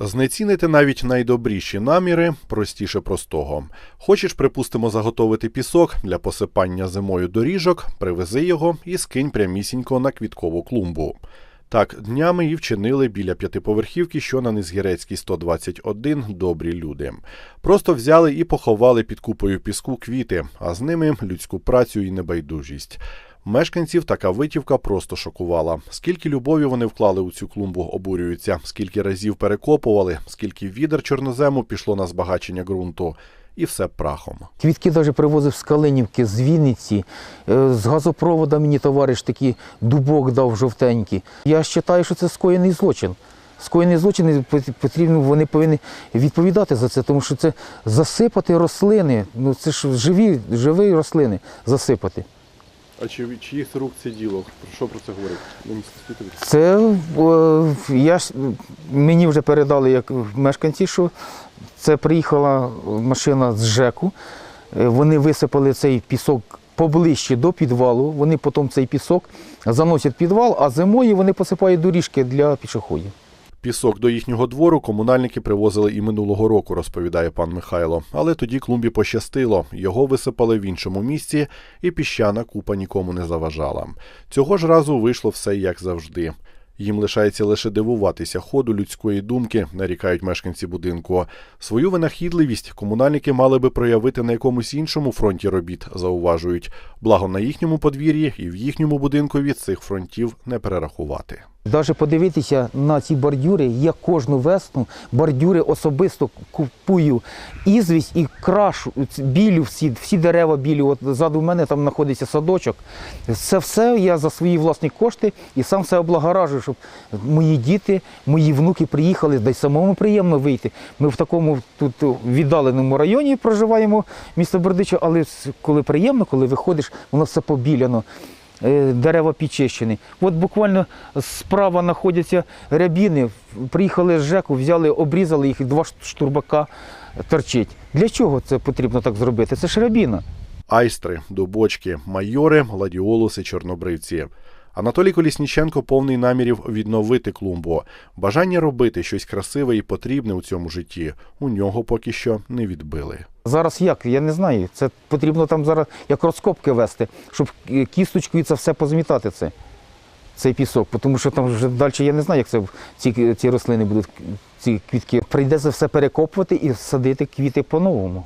Знецінити навіть найдобріші наміри простіше простого. Хочеш, припустимо, заготовити пісок для посипання зимою доріжок, привези його і скинь прямісінько на квіткову клумбу. Так днями і вчинили біля п'ятиповерхівки, що на Низгірецькій 121 добрі люди. Просто взяли і поховали під купою піску квіти, а з ними людську працю і небайдужість. Мешканців така витівка просто шокувала. Скільки любові вони вклали у цю клумбу, обурюються, скільки разів перекопували, скільки відер чорнозему пішло на збагачення ґрунту, і все прахом. Квітки навіть привозив з Калинівки, з Вінниці, е, з газопровода мені товариш такий дубок дав жовтенький. Я вважаю, що це скоєний злочин. Скоєний злочин потрібно, вони повинні відповідати за це, тому що це засипати рослини, ну це ж живі, живі рослини засипати. А чи чиїх рук це діло? Про що про це говорить? Це е, я ж мені вже передали як мешканці, що це приїхала машина з ЖЕКу. Е, Вони висипали цей пісок поближче до підвалу. Вони потім цей пісок заносять в підвал, а зимою вони посипають доріжки для пішоходів. Пісок до їхнього двору комунальники привозили і минулого року, розповідає пан Михайло. Але тоді клумбі пощастило. Його висипали в іншому місці, і піщана купа нікому не заважала. Цього ж разу вийшло все як завжди. Їм лишається лише дивуватися ходу людської думки, нарікають мешканці будинку. Свою винахідливість комунальники мали би проявити на якомусь іншому фронті робіт, зауважують. Благо на їхньому подвір'ї і в їхньому будинкові цих фронтів не перерахувати. Навіть подивитися на ці бордюри, я кожну весну бордюри особисто купую ізвість і крашу білю всі, всі дерева білі. От ззаду в мене там знаходиться садочок. Це все я за свої власні кошти і сам все облагоражую, щоб мої діти, мої внуки приїхали, да самому приємно вийти. Ми в такому тут віддаленому районі проживаємо, місто Бердича, але коли приємно, коли виходиш, воно все побіляно. Е, дерева підчищені. От буквально справа знаходяться рябіни. Приїхали з ЖЕКу, взяли, обрізали їх, і два штурбака торчить. Для чого це потрібно так зробити? Це ж рябіна. Айстри, дубочки, майори, гладіолуси, чорнобривці. Анатолій Колісніченко повний намірів відновити клумбу. Бажання робити щось красиве і потрібне у цьому житті у нього поки що не відбили. Зараз як? Я не знаю. Це потрібно там зараз як розкопки вести, щоб кісточкою це все позмітати. Це, цей пісок. Тому що там вже далі я не знаю, як це ці, ці рослини будуть, ці квітки. Прийдеться все перекопувати і садити квіти по-новому.